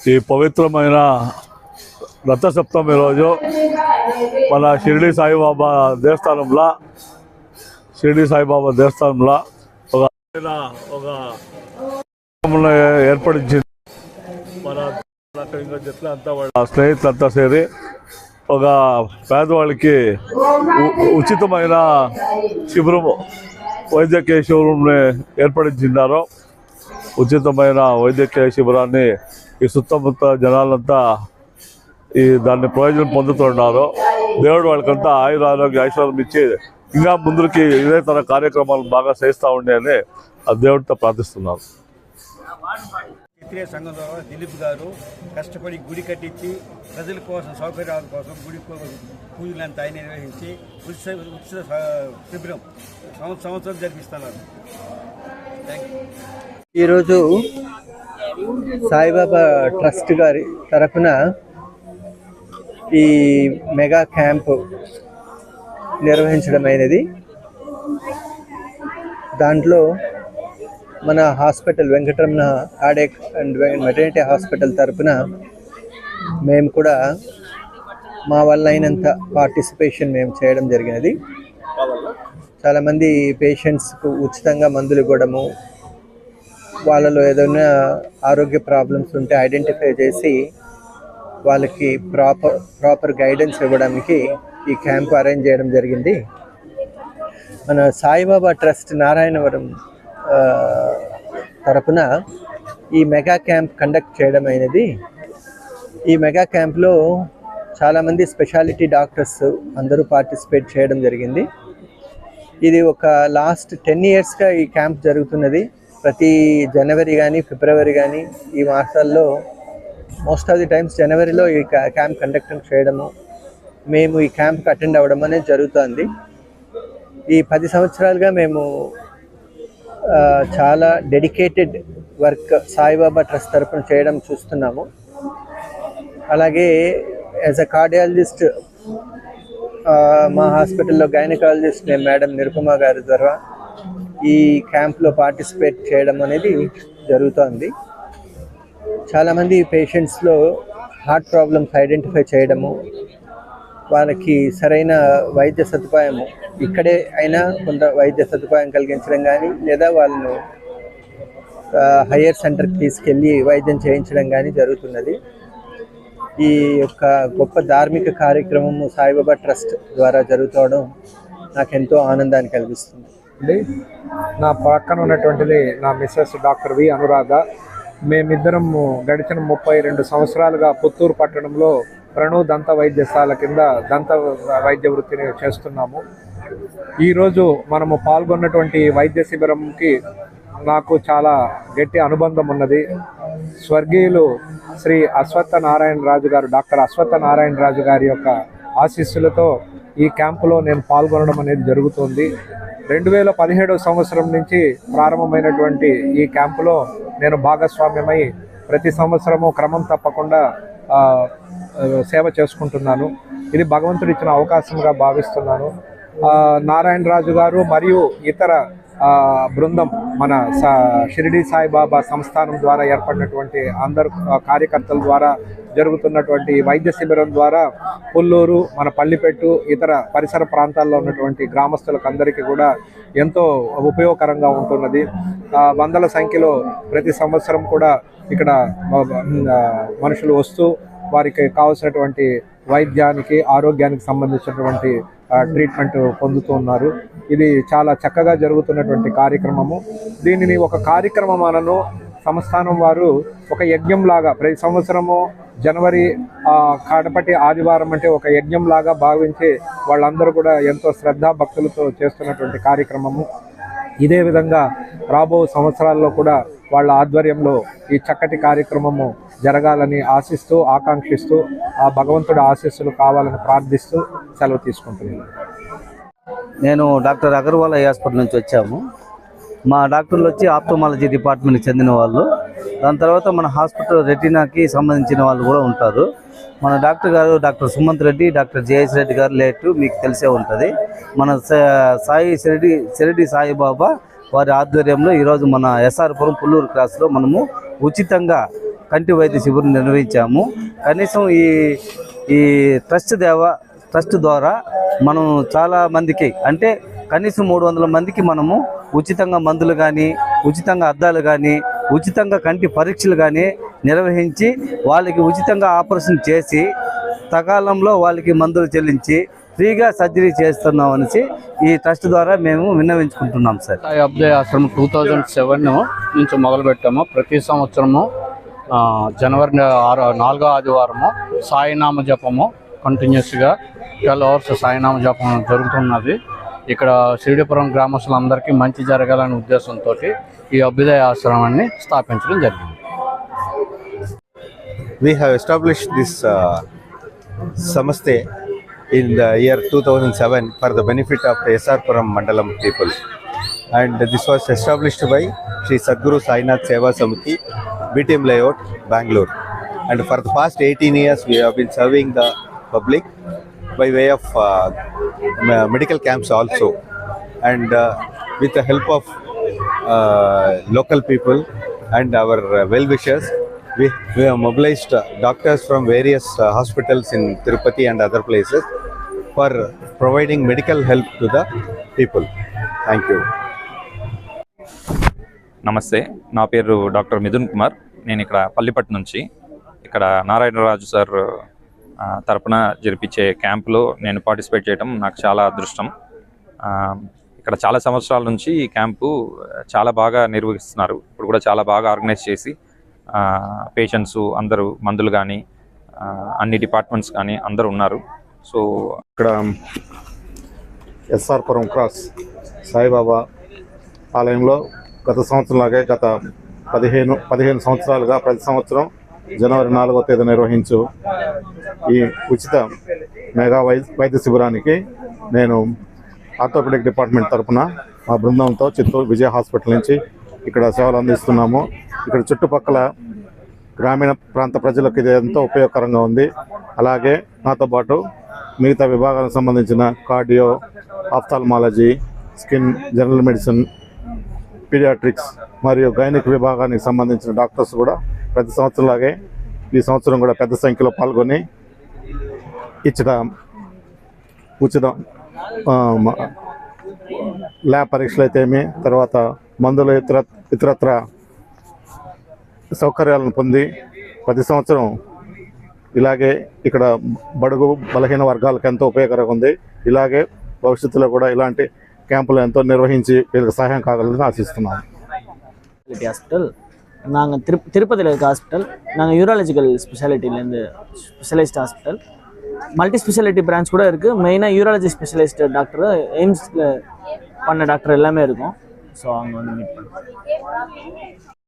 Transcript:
ఈ పవిత్రమైన రథసప్తమి రోజు మన షిరిడి సాయిబాబా దేవస్థానంలో షిరిడి సాయిబాబా దేవస్థానంలో ఒక ఒక ఏర్పడించింది. మన అక్కడ ఇంకా చెట్ల అంతా వాళ్ళ స్నేహితులంతా చేరి ఒక పేదవాళ్ళకి ఉచితమైన శిబిరము వైద్యకీయ శిబిరంని ఏర్పడించినారు. ఉచితమైన వైద్యకీయ శిబిరాన్ని ఈ సుత్తముత్త జనాలంతా ఈ దాన్ని ప్రయోజనం పొందుతున్నారు. దేవుడు వాళ్ళకంతా ఆయుర ఆరోగ్య ఐశ్వర్యం ఇచ్చి ఇంకా ముందుకి ఇదే తన కార్యక్రమాలు బాగా చేస్తూ ఉండే అని ఆ దేవుడితో ప్రార్థిస్తున్నారు క్షత్రియ సంఘం ద్వారా దిలీప్ గారు కష్టపడి గుడి కట్టించి ప్రజల కోసం సౌకర్యాల కోసం గుడి పూజలంతా ఆయన నిర్వహించి ఉచిత ఉచిత శిబిరం సంవత్సరం సంవత్సరం జరిపిస్తున్నారు. ఈరోజు సాయిబాబా ట్రస్ట్ గారి తరఫున ఈ మెగా క్యాంప్ నిర్వహించడమైనది. దాంట్లో మన hospital Venkataramana cardiac and maternity hospital తరఫున మేము కూడా మా వల్ల అయినంత పార్టిసిపేషన్ మేము చేయడం జరిగినది. చాలామంది పేషెంట్స్కు ఉచితంగా మందులు ఇవ్వడము వాళ్ళలో ఏదైనా ఆరోగ్య ప్రాబ్లమ్స్ ఉంటే ఐడెంటిఫై చేసి వాళ్ళకి ప్రాపర్ ప్రాపర్ గైడెన్స్ ఇవ్వడానికి ఈ క్యాంప్ అరేంజ్ చేయడం జరిగింది. మన సాయిబాబా ట్రస్ట్ నారాయణవరం తరపున ఈ మెగా క్యాంప్ కండక్ట్ చేయడం అయినది. ఈ మెగా క్యాంప్లో చాలామంది స్పెషాలిటీ డాక్టర్స్ అందరూ పార్టిసిపేట్ చేయడం జరిగింది. ఇది ఒక లాస్ట్ టెన్ ఇయర్స్గా ఈ క్యాంప్ జరుగుతున్నది. ప్రతి జనవరి కానీ ఫిబ్రవరి కానీ ఈ మాసాల్లో మోస్ట్ ఆఫ్ ది టైమ్స్ జనవరిలో ఈ క్యాంప్ కండక్ట్ చేయడము మేము ఈ క్యాంప్కి అటెండ్ అవ్వడం అనేది జరుగుతుంది. ఈ పది సంవత్సరాలుగా మేము చాలా డెడికేటెడ్ వర్క్ సాయిబాబా ట్రస్ట్ తరఫున చేయడం చూస్తున్నాము. అలాగే యాజ్ అ కార్డియాలజిస్ట్ మా హాస్పిటల్లో గైనకాలజిస్ట్ నేను మేడం నిరుపమ గారి ద్వారా ఈ క్యాంప్లో పార్టిసిపేట్ చేయడం అనేది జరుగుతోంది. చాలామంది పేషెంట్స్లో హార్ట్ ప్రాబ్లమ్స్ ఐడెంటిఫై చేయడము వాళ్ళకి సరైన వైద్య సదుపాయము ఇక్కడే అయినా కొంత వైద్య సదుపాయం కలిగించడం కానీ లేదా వాళ్ళను హయ్యర్ సెంటర్కి తీసుకెళ్ళి వైద్యం చేయించడం కానీ జరుగుతున్నది. ఈ యొక్క గొప్ప ధార్మిక కార్యక్రమము సాయిబాబా ట్రస్ట్ ద్వారా జరుగుతోవడం నాకు ఎంతో ఆనందాన్ని కలిగిస్తుంది. అండి నా పక్కన ఉన్నటువంటిది నా మిస్సెస్ డాక్టర్ వి అనురాధ. మేమిద్దరం గడిచిన ముప్పై రెండు సంవత్సరాలుగా పుత్తూరు పట్టణంలో ప్రణు దంత వైద్యశాల కింద దంత వైద్య వృత్తిని చేస్తున్నాము. ఈరోజు మనము పాల్గొన్నటువంటి వైద్య శిబిరంకి నాకు చాలా గట్టి అనుబంధం ఉన్నది. స్వర్గీయులు శ్రీ అశ్వత్థ నారాయణ రాజు గారు డాక్టర్ అశ్వత్థ నారాయణ రాజు గారి యొక్క ఆశీస్సులతో ఈ క్యాంపులో నేను పాల్గొనడం అనేది జరుగుతుంది. రెండు వేల పదిహేడవ సంవత్సరం నుంచి ప్రారంభమైనటువంటి ఈ క్యాంపులో నేను భాగస్వామ్యమై ప్రతి సంవత్సరము క్రమం తప్పకుండా సేవ చేసుకుంటున్నాను. ఇది భగవంతుడిచ్చిన అవకాశంగా భావిస్తున్నాను. నారాయణ రాజు గారు మరియు ఇతర బృందం మన సా షిరిడి సాయిబాబా సంస్థానం ద్వారా ఏర్పడినటువంటి అందరు కార్యకర్తల ద్వారా జరుగుతున్నటువంటి వైద్య శిబిరం ద్వారా పుల్లూరు మన పల్లిపెట్టు ఇతర పరిసర ప్రాంతాల్లో ఉన్నటువంటి గ్రామస్తులకు అందరికీ కూడా ఎంతో ఉపయోగకరంగా ఉంటున్నది. వందల సంఖ్యలో ప్రతి సంవత్సరం కూడా ఇక్కడ మనుషులు వస్తూ వారికి కావాల్సినటువంటి వైద్యానికి ఆరోగ్యానికి సంబంధించినటువంటి ట్రీట్మెంట్ పొందుతూ ఉన్నారు. ఇది చాలా చక్కగా జరుగుతున్నటువంటి కార్యక్రమము. దీనిని ఒక కార్యక్రమం అనను. సంస్థానం వారు ఒక యజ్ఞంలాగా ప్రతి సంవత్సరము జనవరి కడపటి కాడపటి ఆదివారం అంటే ఒక యజ్ఞంలాగా భావించి వాళ్ళందరూ కూడా ఎంతో శ్రద్ధా భక్తులతో చేస్తున్నటువంటి కార్యక్రమము. ఇదే విధంగా రాబో సంవత్సరాల్లో కూడా వాళ్ళ ఆధ్వర్యంలో ఈ చక్కటి కార్యక్రమము జరగాలని ఆశిస్తూ ఆకాంక్షిస్తూ ఆ భగవంతుడి ఆశీస్సులు కావాలని ప్రార్థిస్తూ సెలవు తీసుకుంటున్నాను. నేను డాక్టర్ అగర్వాల్ హాస్పిటల్ నుంచి వచ్చాము. మా డాక్టర్లు వచ్చి ఆప్టోమాలజీ డిపార్ట్మెంట్కి చెందిన వాళ్ళు. దాని తర్వాత మన హాస్పిటల్ రెటీనాకి సంబంధించిన వాళ్ళు కూడా ఉంటారు. మన డాక్టర్ గారు doctor Sumanth Reddy doctor J S Reddy గారు లేటు మీకు తెలిసే ఉంటుంది. మన సాయి షిరిడి షిరిడి సాయిబాబా వారి ఆధ్వర్యంలో ఈరోజు మన ఎస్ఆర్పురం పుల్లూరు క్రాస్లో మనము ఉచితంగా కంటి వైద్య శిబిరం నిర్వహించాము. కనీసం ఈ ఈ ట్రస్ట్ దేవ ట్రస్ట్ ద్వారా మనం చాలా మందికి అంటే కనీసం మూడు వందల మందికి మనము ఉచితంగా మందులు కానీ ఉచితంగా అద్దాలు కానీ ఉచితంగా కంటి పరీక్షలు కానీ నిర్వహించి వాళ్ళకి ఉచితంగా ఆపరేషన్ చేసి సకాలంలో వాళ్ళకి మందులు చెల్లించి ఫ్రీగా సర్జరీ చేస్తున్నాం అనేసి ఈ ట్రస్ట్ ద్వారా మేము విన్నవించుకుంటున్నాం సార్. సాయి అభ్యుదయ ఆశ్రమం టూ థౌజండ్ సెవెన్ నుంచి మొదలు పెట్టాము ప్రతి సంవత్సరము జనవరి ఆరు నాలుగో ఆదివారము సాయినామ జపము కంటిన్యూస్గా ట్వెల్వ్ అవర్స్ సాయినామ జపం జరుగుతున్నది. ఇక్కడ శిరిడిపురం గ్రామస్తులందరికీ మంచి జరగాలనే ఉద్దేశంతో ఈ అభ్యుదయ ఆశ్రమాన్ని స్థాపించడం జరిగింది. We have establish this సంస్థే in the year two thousand seven for the benefit of the S R Puram mandalam people and this was established by Shri Sadguru Sainath Seva Samiti B T M layout Bengaluru and for the past eighteen years we been serving the public by way of medical camps also. And uh, with the help of uh, local people and our uh, well-wishers, we, we have mobilized uh, doctors from various uh, hospitals in Tirupati and other places for providing medical help to the people. Thank you. నమస్తే నా పేరు doctor Mithun Kumar నేను ఇక్కడ పల్లిపట్టు నుంచి ఇక్కడ Narayana Raju sir ఆ, తరపున జరిపించే క్యాంపులో నేను పార్టిసిపేట్ చేయడం నాకు చాలా అదృష్టం. ఇక్కడ చాలా సంవత్సరాల నుంచి ఈ క్యాంపు చాలా బాగా నిర్వహిస్తున్నారు. ఇప్పుడు కూడా చాలా బాగా ఆర్గనైజ్ చేసి పేషెంట్స్ అందరూ మందులు కానీ అన్ని డిపార్ట్మెంట్స్ కానీ అందరూ ఉన్నారు. సో ఇక్కడ ఎస్ఆర్ పురం క్రాస్ సాయిబాబా ఆలయంలో గత సంవత్సరంలాగే గత పదిహేను పదిహేను సంవత్సరాలుగా ప్రతి సంవత్సరం జనవరి నాలుగో తేదీ నిర్వహించు ఈ ఉచిత మెగా వైద్య వైద్య శిబిరానికి నేను ఆర్థోపెడిక్ డిపార్ట్మెంట్ తరపున మా బృందంతో చిత్తూరు విజయ హాస్పిటల్ నుంచి ఇక్కడ సేవలు అందిస్తున్నాము. ఇక్కడ చుట్టుపక్కల గ్రామీణ ప్రాంత ప్రజలకు ఇది ఎంతో ఉపయోగకరంగా ఉంది. అలాగే నాతో పాటు మిగతా విభాగాలకు సంబంధించిన cardio ophthalmology skin general medicine paediatrics మరియు గైనిక్ విభాగానికి సంబంధించిన డాక్టర్స్ కూడా ప్రతి సంవత్సరంలాగే ఈ సంవత్సరం కూడా పెద్ద సంఖ్యలో పాల్గొని ఇచ్చిన ఉచిత ల్యాబ్ పరీక్షలు అయితేమి తర్వాత మందులు ఇతర ఇతరత్ర సౌకర్యాలను పొంది ప్రతి సంవత్సరం ఇలాగే ఇక్కడ బడుగు బలహీన వర్గాలకు ఎంతో ఉపయోగకరంగా ఉంది. ఇలాగే భవిష్యత్తులో కూడా ఇలాంటి క్యాంపులు ఎంతో నిర్వహించి వీళ్ళకి సహాయం కాగలదని ఆశిస్తున్నాను. హాస్పిటల్ நாங்கள் திரு திருப்பதியில் இருக்க ஹாஸ்பிட்டல் நாங்கள் urological ஸ்பெஷாலிட்டிலேருந்து specialised hospital multi speciality branch கூட இருக்குது மெயினாக யூராலஜி ஸ்பெஷலிஸ்ட் டாக்டர் எய்ம்ஸில் பண்ண டாக்டர் எல்லாமே இருக்கும். ஸோ அவங்க வந்து மீட் பண்ணுறோம்